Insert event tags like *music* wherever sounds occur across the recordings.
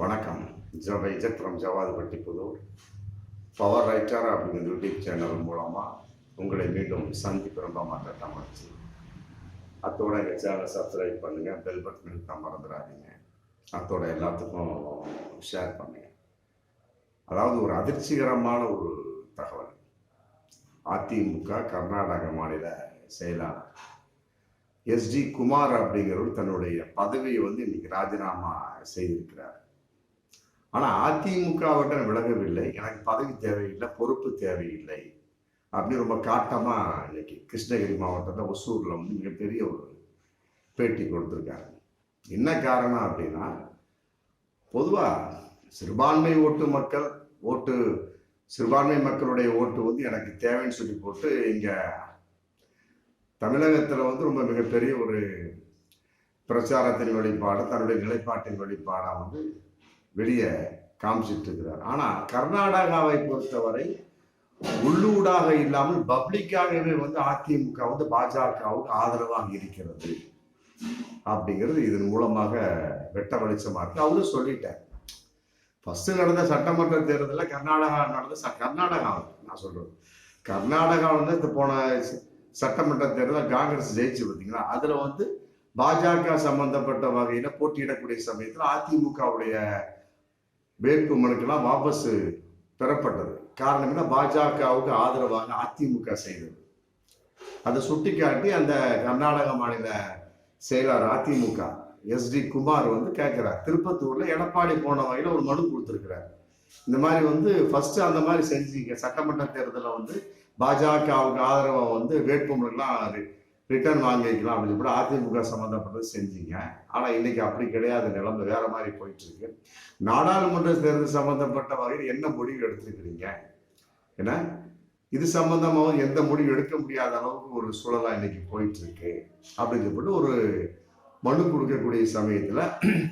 வணக்கம். ஜவை ஜத்ரம் ஜவாதுபட்டி புதூர். பவர் ரைட்டர் அப்படிங்கிற யூடியூப் சேனல் மூலமாக உங்களை மீண்டும் சந்திப்பு ரொம்ப மாற்றமாச்சு அத்தோட எங்கள் சேனலை சப்ஸ்கிரைப் பண்ணுங்கள் பெல் பட்டன் தான் மறந்துடாதீங்க. அத்தோட எல்லாத்துக்கும் ஷேர் பண்ணுங்கள் அதாவது ஒரு அதிர்ச்சிகரமான ஒரு தகவல். அதிமுக கர்நாடக மாநில செயலாளர் எஸ்டி குமார் அப்படிங்கிறவர் தன்னுடைய பதவியை வந்து இன்னைக்கு ராஜினாமா செய்திருக்கிறார். ஆனா அதிமுகவிட்ட விலகவில்லை. எனக்கு பதவி தேவையில்லை பொறுப்பு தேவையில்லை அப்படின்னு ரொம்ப காட்டமாக இன்னைக்கு கிருஷ்ணகிரி மாவட்டத்தில் ஒசூரில் வந்து மிகப்பெரிய ஒரு பேட்டி கொடுத்துருக்காங்க. என்ன காரணம் அப்படின்னா பொதுவாக சிறுபான்மை ஓட்டு மக்கள் ஓட்டு சிறுபான்மை மக்களுடைய ஓட்டு வந்து எனக்கு தேவைன்னு சொல்லி போட்டு இங்கே தமிழகத்தில் வந்து ரொம்ப மிகப்பெரிய ஒரு பிரச்சாரத்தின் வெளிப்பாடு தன்னுடைய நிலைப்பாட்டின் வெளிப்பாடாக வந்து வெளியே காமிச்சிட்டு இருக்கிறார் ஆனால் கர்நாடகாவை பொறுத்தவரை உள்ளூடாக இல்லாமல் பப்ளிக்காகவே வந்து அதிமுக வந்து பாஜகவுக்கு ஆதரவாக இருக்கிறது அப்படிங்கிறது இதன் மூலமாக வெட்ட வெளிச்சமாக இருக்கு. அவரும் சொல்லிட்டார். ஃபர்ஸ்ட் நடந்த சட்டமன்ற தேர்தலில் கர்நாடகா நடந்த ச- கர்நாடகா நான் சொல்றது. கர்நாடகா வந்து இந்த போன சட்டமன்ற தேர்தலில் காங்கிரஸ் ஜெயிச்சு பார்த்தீங்களா? அதில் வந்து பாஜக சம்பந்தப்பட்ட வகையில் போட்டியிடக்கூடிய சமயத்தில் அதிமுகவுடைய வேட்பு மனுக்கெல்லாம் வாபஸ் பெறப்பட்டது. காரணம் என்ன? பாஜகவுக்கு ஆதரவாக அதிமுக செய்தது. அதை சுட்டிக்காட்டி அந்த கர்நாடக மாநில செயலாளர் அதிமுக எஸ்டி குமார் வந்து கேட்கிறார். திருப்பத்தூர்ல எடப்பாடி போன வகையில் ஒரு மனு கொடுத்துருக்கிறார். இந்த மாதிரி வந்து ஃபர்ஸ்ட் அந்த மாதிரி செஞ்சீங்க. சட்டமன்ற தேர்தலில் வந்து பாஜகவுக்கு ஆதரவை வந்து வேட்புமனுக்கெல்லாம் ரிட்டர்ன் வாங்கிக்கலாம் அப்படின்னு சொல்லி அதிமுக சம்மந்தப்பட்டது செஞ்சீங்க. ஆனால் இன்னைக்கு அப்படி கிடையாது. நிலைமை வேற மாதிரி போயிட்டு இருக்கு நாடாளுமன்ற தேர்தல் சம்மந்தப்பட்ட வகையில் என்ன முடிவு எடுத்துருக்கிறீங்க? ஏன்னா இது சம்பந்தமாக எந்த முடிவு எடுக்க முடியாத அளவுக்கு ஒரு சூழலாக இன்னைக்கு போயிட்டு இருக்கு அப்படின்னு சொல்லிட்டு ஒரு மனு கொடுக்கக்கூடிய சமயத்தில்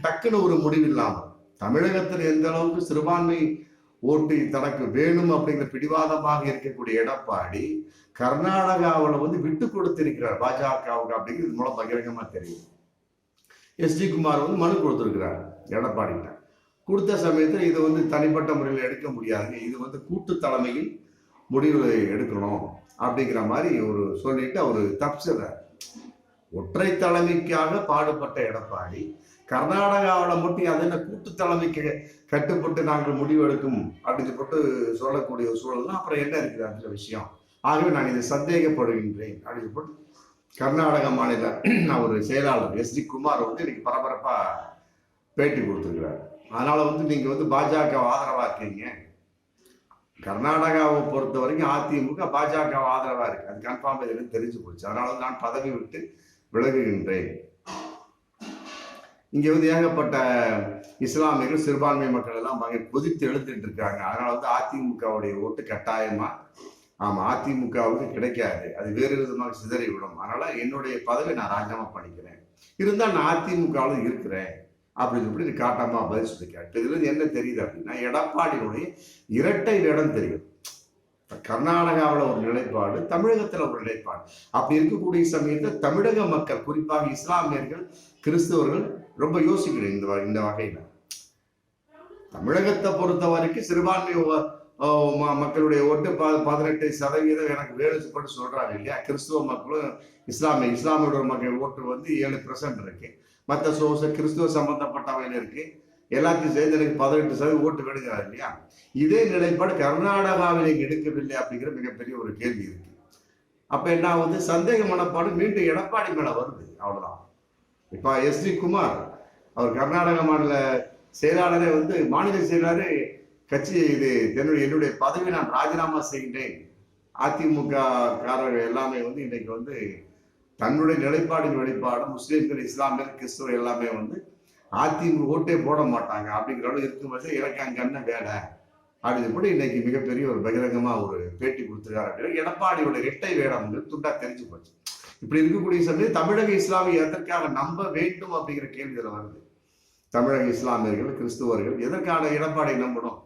டக்குன்னு ஒரு முடிவு இல்லாமல் தமிழகத்தில் எந்த அளவுக்கு சிறுபான்மை ஓட்டு தனக்கு வேணும் அப்படிங்கிற பிடிவாதமாக இருக்கக்கூடிய எடப்பாடி கர்நாடகாவில் வந்து விட்டு கொடுத்திருக்கிறார் பாஜகவுக்கு அப்படிங்கிறது மூலம் பகிரங்கமாக தெரியும் எஸ்டி குமார் வந்து மனு கொடுத்துருக்கிறார் எடப்பாடிகிட்ட. கொடுத்த சமயத்தில் இது வந்து தனிப்பட்ட முறையில் எடுக்க முடியாதுங்க இது வந்து கூட்டு தலைமையில் முடிவு எடுக்கணும் அப்படிங்கிற மாதிரி ஒரு சொல்லிட்டு அவர் தப்பிச்சிடுறார் ஒற்றை தலைமைக்காக பாடுபட்ட எடப்பாடி கர்நாடகாவில் மட்டும் அது என்ன கூட்டு தலைமைக்கு கட்டுப்பட்டு நாங்கள் முடிவு எடுக்கும் அப்படின்னு சொல்லிட்டு சொல்லக்கூடிய சூழல்னா அப்புறம் என்ன இருக்குது அந்த விஷயம்? ஆகவே நான் இதை சந்தேகப்படுகின்றேன். அப்படின்னு சொல்லிட்டு கர்நாடக மாநில *clears throat* ஒரு செயலாளர் எஸ் டி குமார் வந்து இன்னைக்கு பரபரப்பாக பேட்டி கொடுத்துருக்கிறார். அதனால் வந்து நீங்கள் வந்து பாஜக ஆதரவாக இருக்கீங்க கர்நாடகாவை பொறுத்த வரைக்கும் அதிமுக பாஜக ஆதரவாக இருக்கு. அது கன்ஃபார்ம் இதுன்னு தெரிஞ்சு போச்சு. அதனால நான் பதவி விட்டு விலகுகின்றேன். இங்கே வந்து ஏகப்பட்ட இஸ்லாமியர்கள் சிறுபான்மை மக்கள் எல்லாம் வகை கொதித்து எழுந்துட்டு இருக்காங்க. அதனால வந்து அதிமுகவுடைய ஓட்டு கட்டாயமாக ஆமா அதிமுகவுக்கு கிடைக்காது. அது வேறு விதமாக சிதறி விடும் அதனால என்னுடைய பதவி நான் ராஜினாமா பண்ணிக்கிறேன். இருந்தால் நான் அதிமுகவில் இருக்கிறேன். அப்படின்னு சொல்லி காட்டாம பதில் சொல்லி கேட்டு இதுல என்ன தெரியுது அப்படின்னா எடப்பாடியினுடைய இரட்டை இடம் தெரியும். கர்நாடகாவில் ஒரு நிலைப்பாடு தமிழகத்துல ஒரு நிலைப்பாடு. அப்படி இருக்கக்கூடிய சமயத்தில் தமிழக மக்கள் குறிப்பாக இஸ்லாமியர்கள் கிறிஸ்தவர்கள் ரொம்ப யோசிக்கணும் இந்த வ- இந்த வகையில். தமிழகத்தை பொறுத்த வரைக்கும் சிறுபான்மை மக்களுடைய ஓட்டு ப பதினெட்டு சதவீதம் எனக்கு வேணும்னு சொல்கிறாங்க இல்லையா? கிறிஸ்துவ மக்களும் இஸ்லாமிய இஸ்லாமியோட மக்கள் ஓட்டு வந்து ஏழு பெர்சன்ட் இருக்கு. மற்ற சோச கிறிஸ்துவ சம்பந்தப்பட்டவையில் இருக்கு. எல்லாத்தையும் சேர்ந்து எனக்கு பதினெட்டு சதவீதம் ஓட்டு வேணுங்கிறார் இல்லையா? இதே நிலைப்பாடு கர்நாடகாவில் எடுக்கவில்லை அப்படிங்கிற மிகப்பெரிய ஒரு கேள்வி இருக்கு. அப்ப என்ன வந்து சந்தேக மனப்பாடு மீண்டும் எடப்பாடி மேல வருது. அவ்வளவுதான். இப்ப எஸ் டி குமார் அவர் கர்நாடக மாநில செயலாளரே வந்து மாநில செயலாளரே கட்சி இது என்னுடைய என்னுடைய பதவியை நான் ராஜினாமா செய்கின்றேன் அதிமுக காரர்கள் எல்லாமே வந்து இன்னைக்கு வந்து தன்னுடைய நிலைப்பாடின் வெளிப்பாடு முஸ்லீம்கள் இஸ்லாமியர் கிறிஸ்துவர் எல்லாமே வந்து அதிமுக ஓட்டே போட மாட்டாங்க. அப்படிங்கிற அளவு இருக்கும்போது எனக்கு அங்க என்ன வேலை? அப்படின்னு கூட இன்னைக்கு மிகப்பெரிய ஒரு பகிரங்கமா ஒரு பேட்டி கொடுத்துருக்காரு. அப்படின்னா எடப்பாடியோட இரட்டை வேடம் வந்து துண்டா தெரிஞ்சு போச்சு. இப்படி இருக்கக்கூடிய சமயம் தமிழக இஸ்லாமிய எதற்காக நம்ப வேண்டும் அப்படிங்கிற கேள்வி வருது. தமிழக இஸ்லாமியர்கள் கிறிஸ்துவர்கள் எதற்கான எடப்பாடி நம்பணும்?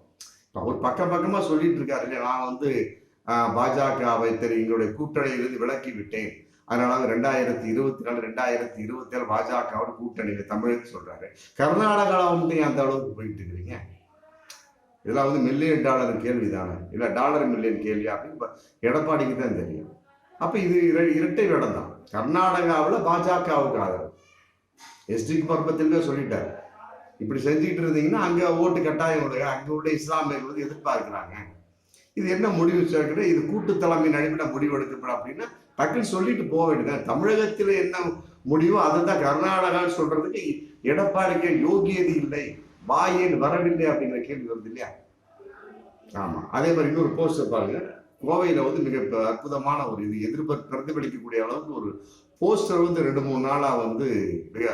அவர் பக்கம் பக்கமாக சொல்லிட்டு இருக்காரு இல்லையா நான் வந்து பாஜக பாஜகவை தெரி எங்களுடைய கூட்டணியிலிருந்து விலக்கி விட்டேன். அதனால ரெண்டாயிரத்தி இருபத்தி நாலு ரெண்டாயிரத்தி இருபத்தி ஏழு பாஜகவோட கூட்டணியில தமிழக சொல்றாரு. கர்நாடகாவில் வந்து அந்த அளவுக்கு போயிட்டு இருக்கிறீங்க இதெல்லாம் வந்து மில்லியன் டாலர் கேள்வி தானே இல்லை டாலர் மில்லியன் கேள்வி அப்படின்னு எடப்பாடிக்கு தான் தெரியும். அப்போ இது இர- இரட்டை வேடம் தான் கர்நாடகாவில் பாஜகவுக்கு ஆதரவு. எஸ்டி பருப்பத்திலே சொல்லிட்டார். இப்படி செஞ்சுக்கிட்டு இருந்தீங்கன்னா அங்க ஓட்டு கட்டாயம் விடுங்க அங்க உள்ள இஸ்லாமியர்கள் வந்து எதிர்பார்க்கிறாங்க. இது என்ன முடிவு சேர்க்கிற இது கூட்டு தலைமை நடைபெற முடிவு எடுக்கப்படும் அப்படின்னா டக்குன்னு சொல்லிட்டு போக வேண்டியது தமிழகத்தில் என்ன முடிவோ அதை தான் கர்நாடகான்னு சொல்றதுக்கு எடப்பாடிக்கு யோகியது இல்லை. வாயேன் வரவில்லை அப்படிங்கிற கேள்வி வருது இல்லையா? ஆமா. அதே மாதிரி இன்னொரு போஸ்டர் பாருங்க. கோவையில வந்து மிக அற்புதமான ஒரு இது எதிர்ப்பு பிரதிபலிக்கக்கூடிய அளவுக்கு ஒரு போஸ்டர் வந்து ரெண்டு மூணு நாளா வந்து மிக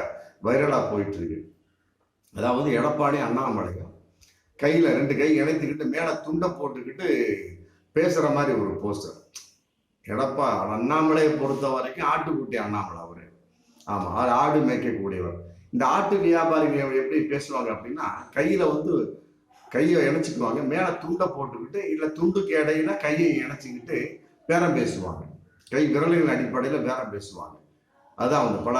வைரலா போயிட்டு இருக்கு. அதாவது எடப்பாடி அண்ணாமலையும் கையில் ரெண்டு கை இணைத்துக்கிட்டு மேலே துண்டை போட்டுக்கிட்டு பேசுகிற மாதிரி ஒரு போஸ்டர் எடப்பா அண்ணாமலையை பொறுத்த வரைக்கும் ஆட்டுக்குட்டி அண்ணாமலை அவர். ஆமாம் அவர் ஆடு மேய்க்கக்கூடியவர். இந்த ஆட்டு வியாபாரிகள் எப்படி பேசுவாங்க அப்படின்னா கையில் வந்து கையை இணைச்சிக்குவாங்க மேலே துண்டை போட்டுக்கிட்டு இல்லை துண்டுக்கு இடையில கையை இணைச்சிக்கிட்டு பேரம் பேசுவாங்க. கை விரலின் அடிப்படையில் பேரம் பேசுவாங்க. அதுதான் அவங்க பல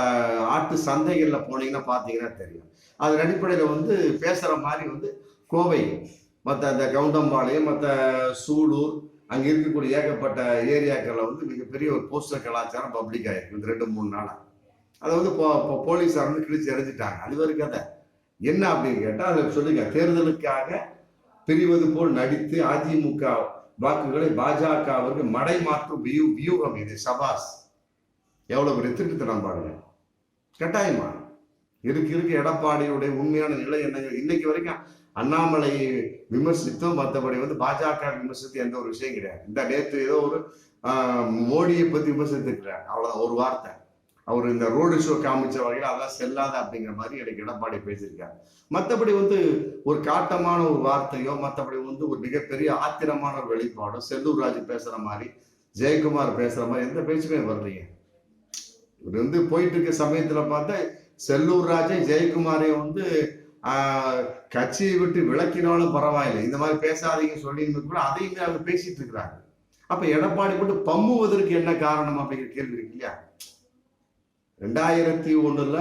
ஆட்டு சந்தைகளில் போனீங்கன்னா பார்த்தீங்கன்னா தெரியும். அதன் அடிப்படையில் வந்து பேசுகிற மாதிரி வந்து கோவை மற்ற அந்த கவுண்டம்பாளையம் மற்ற சூலூர் அங்கே இருக்கக்கூடிய ஏகப்பட்ட ஏரியாக்களில் வந்து மிகப்பெரிய ஒரு போஸ்டர் கலாச்சாரம் பப்ளிக் ஆகிருக்கு இந்த ரெண்டு மூணு நாளாக அதை வந்து போ- போலீஸார் வந்து கிழிச்சு எறிஞ்சிட்டாங்க. அது ஒரு கதை. என்ன அப்படின்னு கேட்டால் அதை சொல்லுங்க. தேர்தலுக்காக பிரிவது போல் நடித்து அதிமுக வாக்குகளை பாஜகவிற்கு மடை மாற்றும் வியூ வியூகம் இது. சபாஸ் எவ்வளோ பெரிய திருட்டுத்தனம் பாருங்க. கட்டாயமா? இருக்கு இருக்கு எடப்பாடியுடைய உண்மையான நிலை என்ன? இன்னைக்கு வரைக்கும் அண்ணாமலை விமர்சித்தும் மற்றபடி வந்து பாஜக விமர்சித்து எந்த ஒரு விஷயம் கிடையாது. இந்த நேற்று ஏதோ ஒரு மோடியை பத்தி விமர்சித்துக்கிறார் அவ்வளவுதான் ஒரு வார்த்தை. அவர் இந்த ரோடு ஷோ காமிச்ச வகையில் அதெல்லாம் செல்லாத அப்படிங்கிற மாதிரி எனக்கு எடப்பாடி பேசியிருக்காரு. மற்றபடி வந்து ஒரு காட்டமான ஒரு வார்த்தையோ மற்றபடி வந்து ஒரு மிகப்பெரிய ஆத்திரமான ஒரு வெளிப்பாடோ செல்லூர் ராஜு பேசுற மாதிரி ஜெயக்குமார் பேசுற மாதிரி எந்த பேச்சுமே வர்றீங்க இவர் வந்து போயிட்டு இருக்க சமயத்துல பார்த்தா செல்லூர் ராஜன் ஜெயக்குமாரையும் வந்து கட்சியை விட்டு விளக்கினாலும் பரவாயில்லை. இந்த மாதிரி பேசாதீங்க சொல்லிங்க கூட அதையுமே அவங்க பேசிட்டு இருக்கிறாங்க. அப்ப எடப்பாடி போட்டு பம்முவதற்கு என்ன காரணம் அப்படிங்கிற கேள்வி இருக்கு இல்லையா? ரெண்டாயிரத்தி ஒண்ணுல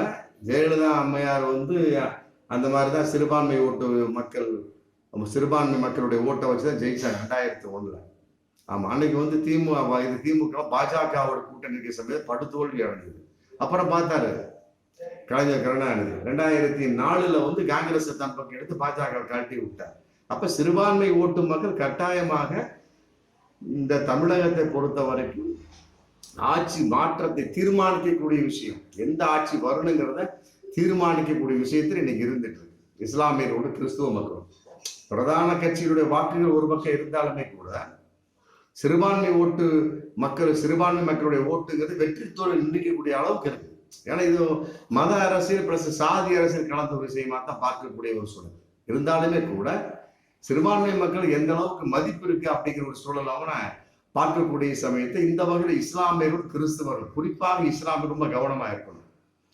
ஜெயலலிதா அம்மையார் வந்து அந்த மாதிரி தான் சிறுபான்மை ஓட்டு மக்கள் சிறுபான்மை மக்களுடைய ஓட்டை வச்சு தான் ஜெயிச்சாங்க ரெண்டாயிரத்தி ஒண்ணுல. ஆமா அன்னைக்கு வந்து திமுக இது திமுக பாஜகவோட கூட்டணி சமயத்தில் படுதோல்வி அடைஞ்சது. அப்புறம் பார்த்தாரு கலைஞர் கருணாநிதி. ரெண்டாயிரத்தி நாலுல வந்து காங்கிரஸ் தன் பக்கம் எடுத்து பாஜக கழட்டி விட்டார். அப்ப சிறுபான்மை ஓட்டு மக்கள் கட்டாயமாக இந்த தமிழகத்தை பொறுத்த வரைக்கும் ஆட்சி மாற்றத்தை தீர்மானிக்கக்கூடிய விஷயம். எந்த ஆட்சி வரணுங்கிறத தீர்மானிக்கக்கூடிய விஷயத்தில் இன்னைக்கு இருந்துட்டு இருக்கு. இஸ்லாமியரோடு கிறிஸ்துவ மக்களும் பிரதான கட்சியினுடைய வாக்குகள் ஒரு பக்கம் இருந்தாலுமே கூட சிறுபான்மை ஓட்டு மக்கள் சிறுபான்மை மக்களுடைய ஓட்டுங்கிறது வெற்றி தோல்வி நிந்திக்கக்கூடிய அளவுக்கு இருக்கு. ஏன்னா இது மத அரசியல் பிளஸ் சாதி அரசியல் கலந்த விஷயமா தான் பார்க்கக்கூடிய ஒரு சூழல். இருந்தாலுமே கூட சிறுபான்மை மக்கள் எந்த அளவுக்கு மதிப்பு இருக்கு அப்படிங்கிற ஒரு சூழலாக பார்க்கக்கூடிய சமயத்தை இந்த வகையில் இஸ்லாமியர்கள் கிறிஸ்தவர்கள் குறிப்பாக இஸ்லாமியர் ரொம்ப கவனமா இருக்கணும்.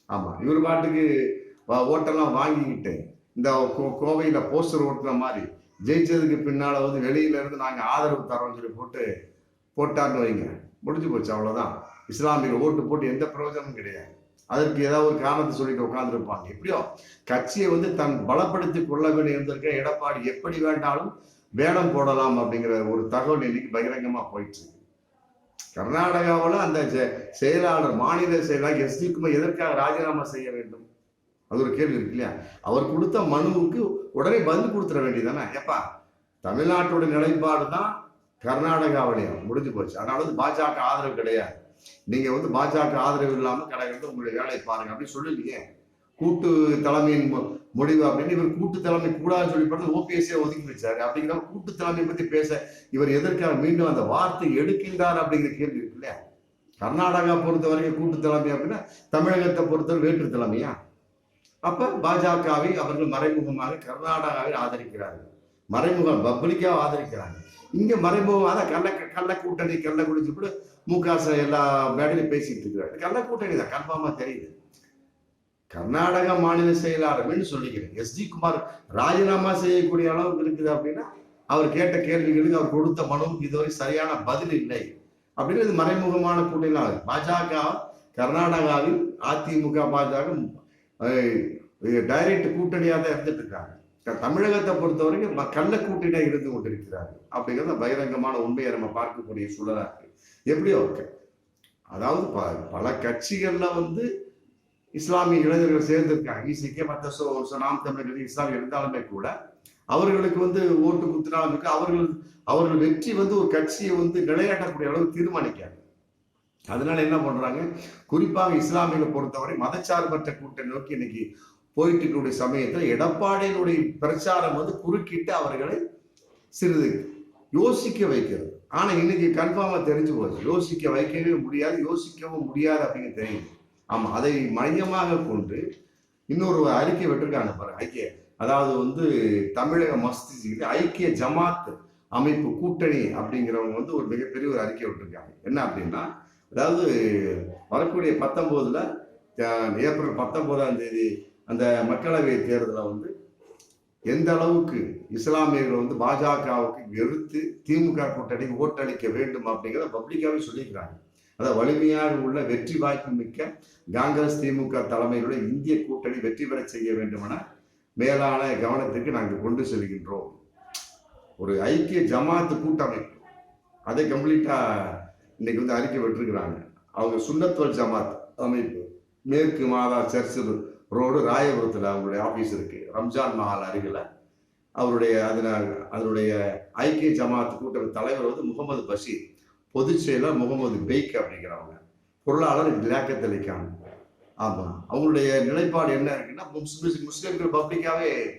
ஆமா இவர் பாட்டுக்கு ஓட்டெல்லாம் வாங்கிக்கிட்டு இந்த கோ- கோவையில போஸ்டர் ஓட்டுற மாதிரி ஜெயிச்சதுக்கு பின்னால வந்து வெளியில இருந்து நாங்க ஆதரவு தரோம்னு சொல்லி போட்டு போட்டார்னு வைங்க. முடிஞ்சு போச்சு அவ்வளவுதான். இஸ்லாமியர் ஓட்டு போட்டு எந்த பிரயோஜனமும் கிடையாது. அதற்கு ஏதாவது ஒரு காரணத்தை சொல்லிட்டு உட்கார்ந்துருப்பாங்க. எப்படியோ கட்சியை வந்து தன் பலப்படுத்தி கொள்ள வேண்டிய இருந்திருக்க எடப்பாடி எப்படி வேண்டாலும் வேடம் போடலாம் அப்படிங்கிற ஒரு தகவல் இன்னைக்கு பகிரங்கமாக போயிட்டு இருக்கு. கர்நாடகாவில் அந்த செ- செயலாளர் மாநில செயலாளர் எஸ் டி குமார் எதற்காக ராஜினாமா செய்ய வேண்டும்? அது ஒரு கேள்வி இருக்கு இல்லையா? அவர் கொடுத்த மனுவுக்கு உடனே பதில் கொடுத்துட வேண்டியதானே எப்பா தமிழ்நாட்டோட நிலைப்பாடு தான் கர்நாடகாவிலையும் முடிஞ்சு போச்சு. அதனால வந்து பாஜக ஆதரவு கிடையாது. நீங்க வந்து பாஜக ஆதரவு இல்லாம கடை உங்களுடைய வேலையை பாருங்க அப்படின்னு சொல்லலையே கூட்டு தலைமையின் முடிவு அப்படின்னு இவர் கூட்டு தலைமை கூடாதுன்னு சொல்லி பார்த்து ஓபிஎஸ்ஏ ஒதுக்கி வச்சாரு. அப்படிங்கிற கூட்டு தலைமை பத்தி பேச இவர் எதற்காக மீண்டும் அந்த வார்த்தை எடுக்கின்றார் அப்படிங்கிற கேள்வி இருக்கு இல்லையா? கர்நாடகா பொறுத்த வரைக்கும் கூட்டு தலைமை அப்படின்னா தமிழகத்தை பொறுத்தவரை வேற்று தலைமையா? அப்ப பாஜகவை அவர்கள் மறைமுகமாக கர்நாடகாவில் ஆதரிக்கிறார்கள். மறைமுகம் பப்ளிக்காக ஆதரிக்கிறாங்க இங்க மறைமுகமாக கள்ள கள்ள கூட்டணி கள்ள குடிச்சு கூட மு க எல்லா மேடையிலும் பேசிட்டு இருக்கிறாரு. கள்ள கூட்டணி தான். கன்ஃபார்மா தெரியுது. கர்நாடக மாநில செயலாளர்னு சொல்லிக்கிறேன். எஸ் ஜி குமார் ராஜினாமா செய்யக்கூடிய அளவுக்கு இருக்குது அப்படின்னா அவர் கேட்ட கேள்விகளுக்கு அவர் கொடுத்த மனுவுக்கு இதுவரை சரியான பதில் இல்லை. அப்படின்னு இது மறைமுகமான கூட்டணி பாஜக கர்நாடகாவில் அதிமுக பாஜக டைரக்ட் கூட்டணியாக தான் இருந்துட்டு இருக்காங்க. தமிழகத்தை பொறுத்தவரைக்கும் ம- கள்ள கூட்டணியாக இருந்து கொண்டிருக்கிறார்கள். அப்படிங்கிறத பகிரங்கமான உண்மையை நம்ம பார்க்கக்கூடிய சூழலாக இருக்கு. எப்படியோ இருக்கு அதாவது ப- பல கட்சிகள்ல வந்து இஸ்லாமிய இளைஞர்கள் சேர்ந்திருக்காங்க. இசிக்க மற்ற சோ நாம் தமிழர்கள் இஸ்லாமிய இருந்தாலுமே கூட அவர்களுக்கு வந்து ஓட்டு குத்துனாலும் இருக்கு. அவர்கள் அவர்கள் வெற்றி வந்து ஒரு கட்சியை வந்து நிலையாட்டக்கூடிய அளவுக்கு தீர்மானிக்காது அதனால என்ன பண்றாங்க? குறிப்பாக இஸ்லாமியர்களை பொறுத்தவரை மதச்சார்பற்ற கூட்டணி நோக்கி இன்னைக்கு போயிட்டு இருக்கக்கூடிய சமயத்தில் எடப்பாடியினுடைய பிரச்சாரம் வந்து குறுக்கிட்டு அவர்களை சிறிது யோசிக்க வைக்கிறது. ஆனால் இன்னைக்கு கன்ஃபார்மாக தெரிஞ்சு போச்சு. யோசிக்க வைக்கவே முடியாது யோசிக்கவும் முடியாது அப்படின்னு தெரியுது. ஆமாம் அதை மையமாக கொண்டு இன்னொரு அறிக்கை விட்டுருக்காங்க பாரு ஐக்கிய. அதாவது வந்து தமிழக மஸ்தி ஐக்கிய ஜமாத் அமைப்பு கூட்டணி அப்படிங்கிறவங்க வந்து ஒரு மிகப்பெரிய ஒரு அறிக்கை விட்டுருக்காங்க. என்ன அப்படின்னா அதாவது வரக்கூடிய பத்தொம்போதுல ஏப்ரல் பத்தொம்போதாம் தேதி அந்த மக்களவை தேர்தலில் வந்து எந்த அளவுக்கு இஸ்லாமியர்கள் வந்து பாஜகவுக்கு வெறுத்து திமுக கூட்டணி ஓட்டளிக்க வேண்டும் அப்படிங்கிறத பப்ளிக்காகவே சொல்லியிருக்கிறாங்க அதாவது வலிமையாக உள்ள வெற்றி வாய்ப்பு மிக்க காங்கிரஸ் திமுக தலைமையிலுள்ள இந்திய கூட்டணி வெற்றி பெற செய்ய வேண்டுமென மேலான கவனத்திற்கு நாங்கள் கொண்டு செல்கின்றோம். ஒரு ஐக்கிய ஜமாத்து கூட்டமைப்பு அதை கம்ப்ளீட்டாக இன்னைக்கு வந்து அறிக்கை விட்டுருக்கிறாங்க. அவங்க சுன்னத்வல் ஜமாத் அமைப்பு மேற்கு மாதா சர்ச்சு ரோடு ராயபுரத்தில் அவங்களுடைய ஆஃபீஸ் இருக்குது ரம்ஜான் மஹால் அருகில். அவருடைய அதனால் அதனுடைய ஐக்கிய ஜமாத் கூட்டணி தலைவர் வந்து முகமது பஷீர். பொதுச் செயலர் முகமது பெய்க் அப்படிங்கிறவங்க. பொருளாளர் லியாக்கத் ஆமாம் அவங்களுடைய நிலைப்பாடு என்ன இருக்குன்னா முஸ்லிம் முஸ்லீம்கள் பப்ளிக்காகவே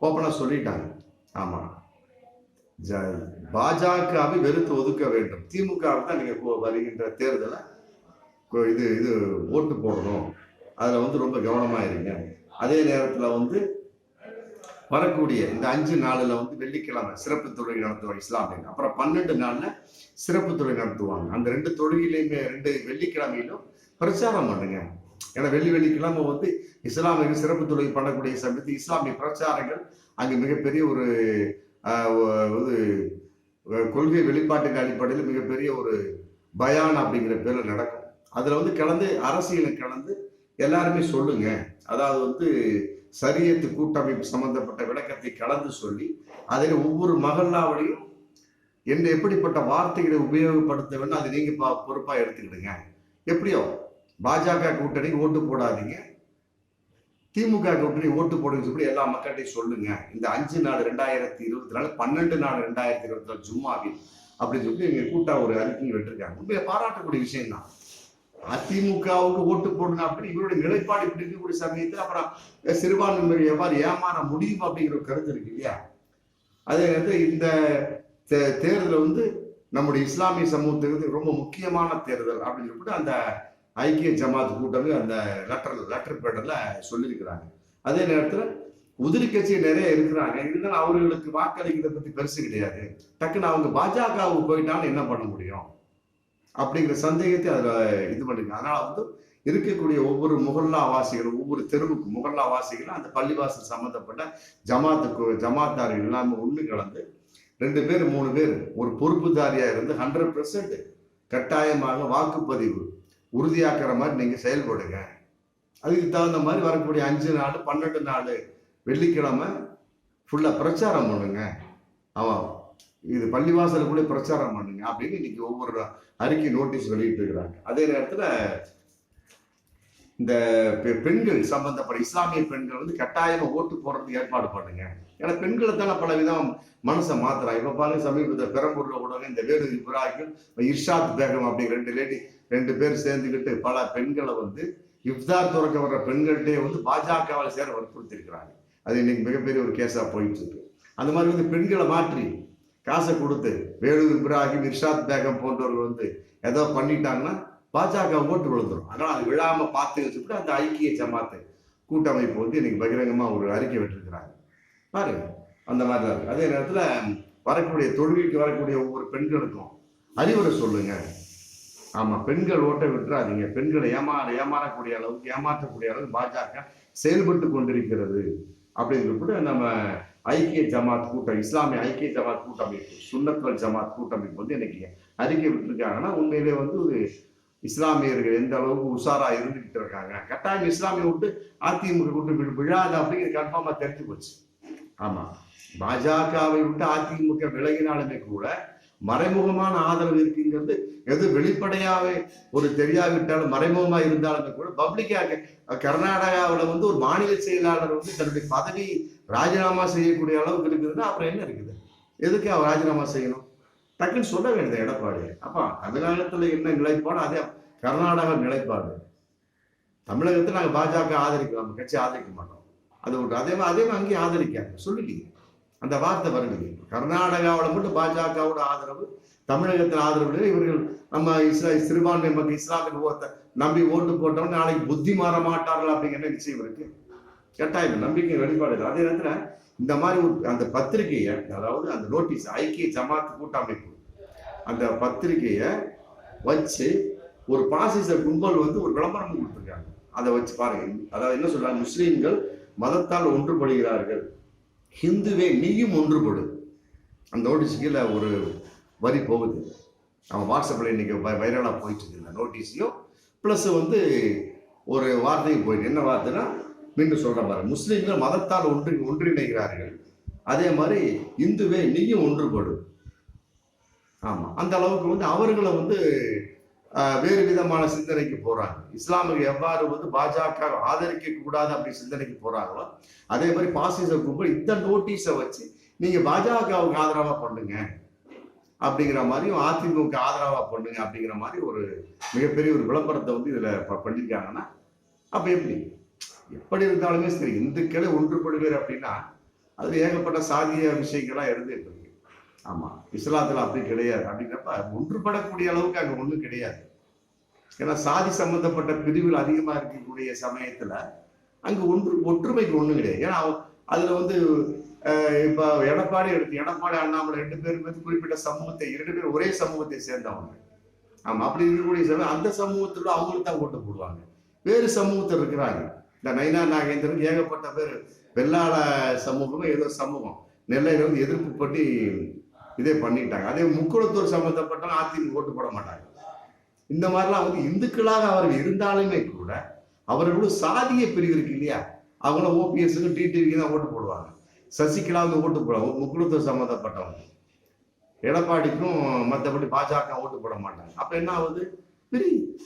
ஓப்பனாக சொல்லிட்டாங்க. ஆமாம் ஜ- பாஜகவை வெறுத்து ஒதுக்க வேண்டும். திமுகவை தான் நீங்கள் வருகின்ற தேர்தலை இது இது ஓட்டு போடணும். அதில் வந்து ரொம்ப கவனமாக இருங்க. அதே நேரத்தில் வந்து வரக்கூடிய இந்த அஞ்சு நாளில் வந்து வெள்ளிக்கிழமை சிறப்பு தொழுகை நடத்துவாங்க இஸ்லாமியர் அப்புறம் பன்னெண்டு நாளில் சிறப்பு தொழுகை நடத்துவாங்க. அந்த ரெண்டு தொழுகையிலையுமே ரெண்டு வெள்ளிக்கிழமையிலும் பிரச்சாரம் பண்ணுங்க. ஏன்னா வெள்ளி வெள்ளிக்கிழமை வந்து இஸ்லாமியர்கள் சிறப்பு தொழுகை பண்ணக்கூடிய சமயத்து இஸ்லாமிய பிரச்சாரங்கள் அங்கே மிகப்பெரிய ஒரு இது கொள்கை வெளிப்பாட்டின் அடிப்படையில் மிகப்பெரிய ஒரு பயான் அப்படிங்கிற பேரில் நடக்கும். அதில் வந்து கலந்து அரசியலை கலந்து எல்லாருமே சொல்லுங்க. அதாவது வந்து சரியத்து கூட்டமைப்பு சம்பந்தப்பட்ட விளக்கத்தை கலந்து சொல்லி அதில் ஒவ்வொரு மகல்லாவிலையும் என்ன எப்படிப்பட்ட வார்த்தைகளை உபயோகப்படுத்த வேண்டும் அதை நீங்கள் பா- பொறுப்பாக எடுத்துக்கிடுங்க. எப்படியோ பாஜக கூட்டணி ஓட்டு போடாதீங்க. திமுக கூட்டணி ஓட்டு போடுங்க சொல்லி எல்லா மக்கள்கிட்டையும் சொல்லுங்க. இந்த அஞ்சு நாள் ரெண்டாயிரத்தி இருபத்தி நாலு பன்னெண்டு நாள் ரெண்டாயிரத்தி இருபத்தி நாலு ஜும்மாவில் அப்படின்னு சொல்லிட்டு எங்கள் கூட்டா ஒரு அறிக்கை விட்டுருக்காங்க. உண்மையை பாராட்டக்கூடிய விஷயம் தான் அதிமுகவுக்கு ஓட்டு போடுங்க அப்படின்னு இவருடைய நிலைப்பாடு இப்படி இருக்கக்கூடிய சமயத்தில் அப்புறம் சிறுபான்மையினர் எவ்வாறு ஏமாற முடியும்? அப்படிங்கிற ஒரு கருத்து இருக்கு இல்லையா? அதே நேரத்தில் இந்த தே- தேர்தல் வந்து நம்முடைய இஸ்லாமிய சமூகத்துக்கு ரொம்ப முக்கியமான தேர்தல் அப்படின்னு சொல்லிட்டு அந்த ஐக்கிய ஜமாத் கூட்டமே அந்த லெட்டர் லெட்டர் பேட்டர்ல சொல்லியிருக்கிறாங்க. அதே நேரத்தில் உதிரி கட்சி நிறைய இருக்கிறாங்க. இருந்தாலும் அவர்களுக்கு வாக்களிக்கிறத பத்தி பெருசு கிடையாது. டக்குன்னு அவங்க பாஜகவுக்கு போயிட்டாலும் என்ன பண்ண முடியும்? அப்படிங்கிற சந்தேகத்தை அதில் இது பண்ணுங்க அதனால் வந்து இருக்கக்கூடிய ஒவ்வொரு முகல்லா வாசிகளும் ஒவ்வொரு தெருவுக்கு முகல்லா வாசிகளும் அந்த பள்ளிவாசல் சம்மந்தப்பட்ட ஜமாத்துக்கு ஜமாத்தார்கள் எல்லாமே ஒன்று கலந்து ரெண்டு பேர் மூணு பேர் ஒரு பொறுப்புதாரியாக இருந்து ஹண்ட்ரட் பெர்சன்ட் கட்டாயமாக வாக்குப்பதிவு உறுதியாக்குற மாதிரி நீங்கள் செயல்படுங்க. அதுக்கு தகுந்த மாதிரி வரக்கூடிய அஞ்சு நாள் பன்னெண்டு நாள் வெள்ளிக்கிழமை ஃபுல்லாக பிரச்சாரம் பண்ணுங்க. ஆமாம் இது பள்ளிவாசலுக்குள்ளே பிரச்சாரம் பண்ணுங்க அப்படின்னு இன்னைக்கு ஒவ்வொரு அறிக்கை நோட்டீஸ் வெளியிட்டு இருக்கிறாங்க. அதே நேரத்தில் இந்த பெ- பெண்கள் சம்பந்தப்பட்ட இஸ்லாமிய பெண்கள் வந்து கட்டாயமாக ஓட்டு போடுறதுக்கு ஏற்பாடு பண்ணுங்க. ஏன்னா பெண்களை தானே பல விதம் மனசை மாத்துறாங்க இப்ப பாருங்க சமீபத்தில் பெரம்பூர்ல கூட இந்த வேலு இப்ராஹிம் இர்ஷாத் பேகம் அப்படி ரெண்டு லேடி ரெண்டு பேர் சேர்ந்துக்கிட்டு பல பெண்களை வந்து இஃப்தார் துறக்க வர்ற பெண்கள்டே வந்து பாஜகவால் சேர வற்புறுத்திருக்கிறாங்க அது இன்னைக்கு மிகப்பெரிய ஒரு கேஸா போயிட்டு இருக்கு. அந்த மாதிரி வந்து பெண்களை மாற்றி காசை கொடுத்து வேலூர் இப்ராஹிம் இர்ஷாத் பேகம் போன்றவர்கள் வந்து ஏதோ பண்ணிட்டாங்கன்னா பாஜக ஓட்டு விழுந்துரும். அதனால் அது விழாம பார்த்து வச்சுட்டு அந்த ஐக்கிய ஜமாத்து கூட்டமைப்பு வந்து இன்னைக்கு பகிரங்கமாக ஒரு அறிக்கை விட்டுருக்கிறாங்க. பாருங்க அந்த மாதிரி தான் இருக்கு. அதே நேரத்தில் வரக்கூடிய தொழுகைக்கு வரக்கூடிய ஒவ்வொரு பெண்களுக்கும் அறிவுரை சொல்லுங்க. ஆமாம் பெண்கள் ஓட்டை விட்டுறாதீங்க. பெண்களை ஏமாற ஏமாறக்கூடிய அளவுக்கு ஏமாற்றக்கூடிய அளவுக்கு பாஜக செயல்பட்டு கொண்டிருக்கிறது. அப்படின்னு சொல்லிட்டு நம்ம ஐக்கிய ஜமாத் கூட்டம் இஸ்லாமிய ஐக்கிய ஜமாத் கூட்டமைப்பு சுன்னத்வல் ஜமாத் கூட்டமைப்பு வந்து இன்னைக்கு அறிக்கை விட்டுருக்காங்கன்னா உண்மையிலே வந்து ஒரு இஸ்லாமியர்கள் எந்த அளவுக்கு உஷாரா இருந்துகிட்டு இருக்காங்க. கட்டாயம் இஸ்லாமிய விட்டு அதிமுக விட்டு விழாது அப்படிங்கிறது கன்ஃபார்மா தெரிஞ்சு போச்சு. ஆமா. பாஜகவை விட்டு அதிமுக விலகினாலுமே கூட மறைமுகமான ஆதரவு இருக்குங்கிறது எது வெளிப்படையாவே ஒரு தெரியாவிட்டாலும் மறைமுகமா இருந்தாலுமே கூட பப்ளிக்காக கர்நாடகாவில் வந்து ஒரு மாநில செயலாளர் வந்து தன்னுடைய பதவி ராஜினாமா செய்யக்கூடிய அளவுக்கு இருக்குதுன்னா அப்புறம் என்ன இருக்குது? எதுக்கு அவர் ராஜினாமா செய்யணும்? டக்குன்னு சொல்ல வேண்டியது எடப்பாடி. அப்பா தமிழகத்தில் என்ன நிலைப்பாடு? அதே கர்நாடகா நிலைப்பாடு. தமிழகத்தில் நாங்கள் பாஜக ஆதரிக்கிறோம் கட்சி ஆதரிக்க மாட்டோம். அது ஒரு அதே மாதிரி அதே மாதிரி அங்கேயும் ஆதரிக்காங்க. சொல்லிட்டீங்க அந்த வார்த்தை வரலையே கர்நாடகாவில் மட்டும் பாஜகவோட ஆதரவு தமிழகத்தில் ஆதரவு இவர்கள் நம்ம இஸ்ரா சிறுபான்மை மக்கள் இஸ்லாமின் ஓட்ட நம்பி ஓட்டு போட்டவங்க நாளைக்கு புத்தி மாற மாட்டார்கள் அப்படிங்கிற நிச்சயம் இருக்கு. கட்டாயம் நம்பிக்கை வெளிப்பாடு அதே நேரத்தில் இந்த மாதிரி ஒரு அந்த பத்திரிகையை அதாவது அந்த நோட்டீஸ் ஐக்கிய ஜமாத்து கூட்டமைப்பு அந்த பத்திரிகையை வச்சு ஒரு பாசிச கும்பல் வந்து ஒரு விளம்பரம் கொடுத்துருக்காங்க. அதை வச்சு பாருங்க. அதாவது என்ன சொல்றாங்க? முஸ்லீம்கள் மதத்தால் ஒன்றுபடுகிறார்கள். ஹிந்துவே நீயும் ஒன்றுபடு. அந்த நோட்டீஸ் கீழே ஒரு வரி போகுது. நம்ம வாட்ஸ்அப்பில் இன்றைக்கி வைரலாக போயிட்டு இருக்கு இந்த நோட்டீஸையும் ப்ளஸ் வந்து ஒரு வார்த்தையும் போயிட்டு என்ன வார்த்தைன்னா மீண்டும் சொல்கிற மாதிரி. முஸ்லீம்கள் மதத்தால் ஒன்று ஒன்றிணைகிறார்கள். அதே மாதிரி இந்துவே நீயும் ஒன்றுபடு ஆமாம் அந்த அளவுக்கு வந்து அவர்களை வந்து வேறு விதமான சிந்தனைக்கு போகிறாங்க இஸ்லாமுக்கு எவ்வாறு வந்து பாஜக ஆதரிக்க கூடாது அப்படி சிந்தனைக்கு போகிறாங்களோ அதே மாதிரி பாசிச கும்பல் இந்த நோட்டீஸை வச்சு நீங்கள் பாஜகவுக்கு ஆதரவாக பண்ணுங்க. அப்படிங்கிற மாதிரியும் அதிமுக ஆதரவாக பண்ணுங்க அப்படிங்கிற மாதிரி ஒரு மிகப்பெரிய ஒரு விளம்பரத்தை வந்து இதில் பண்ணியிருக்காங்கன்னா அப்போ எப்படி? எப்படி இருந்தாலுமே சரி இந்துக்களே ஒன்றுபடுவர் அப்படின்னா அதில் ஏகப்பட்ட சாதிய விஷயங்கள்லாம் இருந்துட்டு இருக்கு ஆமா அப்படி கிடையாது. அப்படிங்கிறப்ப ஒன்றுபடக்கூடிய அளவுக்கு அங்கே ஒன்றும் கிடையாது. ஏன்னா சாதி சம்பந்தப்பட்ட பிரிவில் அதிகமாக இருக்கக்கூடிய சமயத்தில் அங்கே ஒன்று ஒற்றுமைக்கு ஒன்றும் கிடையாது. ஏன்னா அதில் வந்து இப்ப எடப்பாடி எடுத்து எடப்பாடி அண்ணாமலை ரெண்டு பேரும் வந்து குறிப்பிட்ட சமூகத்தை இரண்டு பேரும் ஒரே சமூகத்தை சேர்ந்தவங்க. ஆமா அப்படி இருக்கக்கூடிய சமயம் அந்த சமூகத்துல அவங்களுக்கு தான் ஓட்டு போடுவாங்க. வேறு சமூகத்தில் இருக்கிறாங்க. இந்த நைனா நாகேந்திரன் ஏகப்பட்ட பேர் வெள்ளாள சமூகம் ஏதோ சமூகம். நெல்லையில வந்து எதிர்ப்பு பண்ணி இதே பண்ணிட்டாங்க. அதே முக்குளத்தூர் சம்பந்தப்பட்டவங்க அதிமுக ஓட்டு போட மாட்டாங்க. இந்த மாதிரிலாம் வந்து இந்துக்களாக அவர்கள் இருந்தாலுமே கூட அவர்களோட சாதிய பிரிவு இருக்கு இல்லையா அவங்கள ஓபிஎஸ்க்கு டிடிவிக்கு தான் ஓட்டு போடுவாங்க. சசிகலா வந்து ஓட்டு போடுவாங்க முக்குழுத்துவம் சம்மந்தப்பட்டவங்க எடப்பாடிக்கும் மற்றபடி பாஜக ஓட்டு போட மாட்டாங்க. அப்ப என்ன ஆகுது? பிரி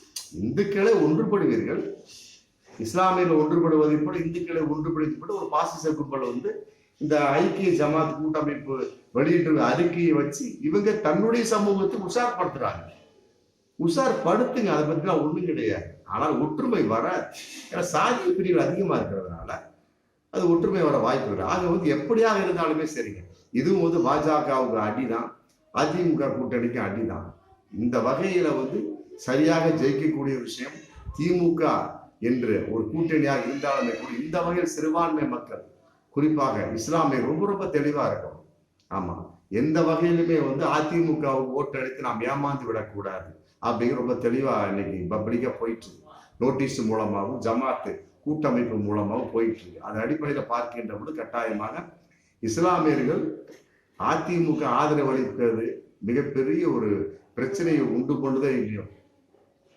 இந்துக்களை ஒன்றுபடுவீர்கள். இஸ்லாமியர்கள் ஒன்றுபடுவதை போல இந்துக்களை ஒன்றுபடுத்தி ஒரு பாசிச கும்பல் வந்து இந்த ஐக்கிய ஜமாத் கூட்டமைப்பு வெளியிட்ட அறிக்கையை வச்சு இவங்க தன்னுடைய சமூகத்தை உஷார்படுத்துறாங்க. உஷார்படுத்துங்க அதை அதை நான் ஒண்ணும் கிடையாது. ஆனால் ஒற்றுமை வர ஏன்னா சாதிய பிரிவு அதிகமா இருக்கிறதுனால அது ஒற்றுமை வர வாய்ப்பு இல்லை ஆக வந்து எப்படியாக இருந்தாலுமே சரிங்க. இதுவும் வந்து பாஜகவுக்கு அடிதான். அதிமுக கூட்டணிக்கு அடிதான். இந்த வகையில வந்து சரியாக ஜெயிக்கக்கூடிய விஷயம் திமுக என்று ஒரு கூட்டணியாக இருந்தாலுமே கூட இந்த வகையில் சிறுபான்மை மக்கள் குறிப்பாக இஸ்லாமிய ரொம்ப ரொம்ப தெளிவா இருக்கணும். ஆமா. எந்த வகையிலுமே வந்து அதிமுகவுக்கு ஓட்டு அளித்து நாம் ஏமாந்து விடக்கூடாது. அப்படிங்கிற ரொம்ப தெளிவா இன்னைக்கு பப்ளிக்கா போயிட்டு நோட்டீஸ் மூலமாகவும் ஜமாத்து கூட்டமைப்பு மூலமாகவும் போயிட்டு இருக்கு அது அடிப்படையில் பார்க்கின்ற பொழுது கட்டாயமாக இஸ்லாமியர்கள் அதிமுக ஆதரவு அளிப்பது மிகப்பெரிய ஒரு பிரச்சனையை உண்டு கொண்டுதான் இல்லையோ?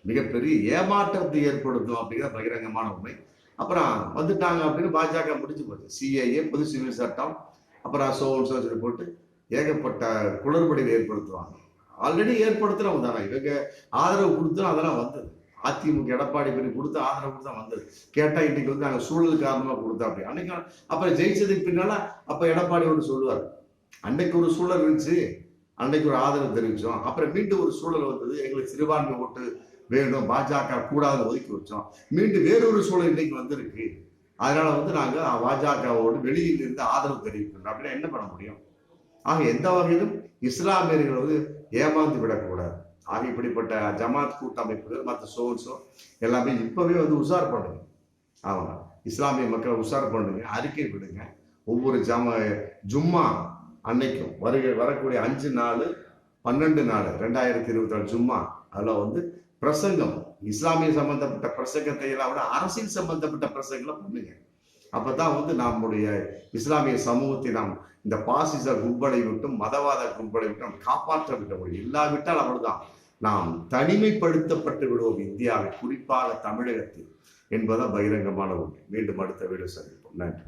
மிகப்பெரிய ஏமாற்றத்தை ஏற்படுத்தும் அப்படிங்கிற பகிரங்கமான உண்மை. அப்புறம் வந்துட்டாங்க அப்படின்னு பாஜக முடிஞ்சு போச்சு. சிஐஏ பொது சிவில் சட்டம் அப்புறம் சோன் சொல்லி போட்டு ஏகப்பட்ட குளறுபடிகள் ஏற்படுத்துவாங்க. ஆல்ரெடி ஏற்படுத்துறவங்க தானே. இவங்க ஆதரவு கொடுத்தோம் அதெல்லாம் வந்தது. அதிமுக எடப்பாடி பேர் கொடுத்து ஆதரவு தான் வந்தது. கேட்டா இன்னைக்கு வந்து நாங்கள் சூழல் காரணமா கொடுத்தோம் அப்படி அன்னைக்கு அப்புறம் ஜெயிச்சதுக்கு பின்னால அப்ப எடப்பாடி ஒன்று சொல்லுவார். அன்னைக்கு ஒரு சூழல் இருந்துச்சு. அன்னைக்கு ஒரு ஆதரவு தெரிவிச்சோம். அப்புறம் மீண்டும் ஒரு சூழல் வந்தது. எங்களுக்கு சிறுபான்மை ஓட்டு வேணும் பாஜக கூடாது ஒதுக்கி வச்சோம். மீண்டும் வேறொரு சூழல் இன்னைக்கு வந்திருக்கு. அதனால வந்து நாங்கள் பாஜகவோடு வெளியில் இருந்து ஆதரவு தெரிவிக்கணும். அப்படின்னா என்ன பண்ண முடியும்? ஆக எந்த வகையிலும் இஸ்லாமியர்கள் வந்து ஏமாந்து விடக்கூடாது. ஆக இப்படிப்பட்ட ஜமாத் கூட்டமைப்புகள் மற்ற சோன்ஸோ எல்லாமே இப்போவே வந்து உஷார் பண்ணுங்க. ஆமாங்க இஸ்லாமிய மக்களை உஷார் பண்ணுங்க அறிக்கை விடுங்க. ஒவ்வொரு ஜம ஜும்மா அன்னைக்கும் வருகை வரக்கூடிய அஞ்சு நாள் பன்னெண்டு நாள் ரெண்டாயிரத்தி இருபத்தி நாலு ஜும்மா அதில் வந்து பிரசங்கம். இஸ்லாமிய சம்பந்தப்பட்ட பிரசங்கத்தை எல்லாம் விட அரசியல் சம்பந்தப்பட்ட பிரசங்களை பண்ணுங்க. அப்பதான் வந்து நம்முடைய இஸ்லாமிய சமூகத்தை நாம் இந்த பாசிச கும்பலை விட்டும் மதவாத கும்பலை விட்டும் காப்பாற்ற விட முடியும். இல்லாவிட்டால் அவ்வளவுதான். நாம் தனிமைப்படுத்தப்பட்டு விடுவோம் இந்தியாவில் குறிப்பாக தமிழகத்தில் என்பதான் பகிரங்கமான உண்மை மீண்டும் அடுத்த வீடு சந்திப்போம். நன்றி.